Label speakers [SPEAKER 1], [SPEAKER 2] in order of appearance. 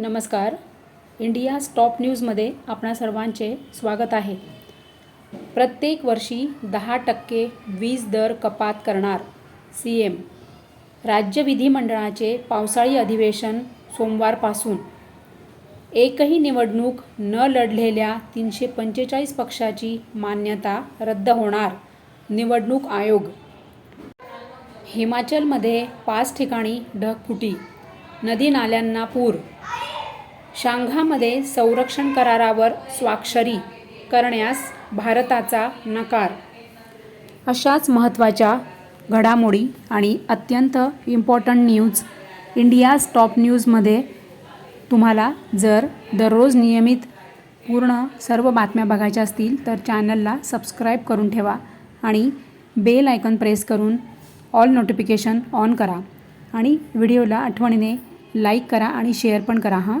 [SPEAKER 1] नमस्कार. India stop न्यूजमध्ये आपणा सर्वांचे स्वागत आहे. प्रत्येक वर्षी दहा टक्के वीज दर कपात करणार सी एम. राज्य विधिमंडळाचे पावसाळी अधिवेशन सोमवारपासून. एकही निवडणूक न लढलेल्या तीनशे पंचेचाळीस पक्षाची मान्यता रद्द होणार निवडणूक आयोग. हिमाचलमध्ये पाच ठिकाणी ढगफुटी नदी नाल्यांना पूर. शांघामध्ये संरक्षण करारावर स्वाक्षरी करण्यास भारताचा नकार. अशाच महत्त्वाच्या घडामोडी आणि अत्यंत इम्पॉर्टंट न्यूज इंडियाज टॉप न्यूजमध्ये तुम्हाला जर दररोज नियमित पूर्ण सर्व बातम्या बघायच्या असतील तर चॅनलला सबस्क्राईब करून ठेवा आणि बेल आयकॉन प्रेस करून ऑल नोटिफिकेशन ऑन करा आणि व्हिडिओला आठवणीने लाईक करा आणि शेअर पण करा हां.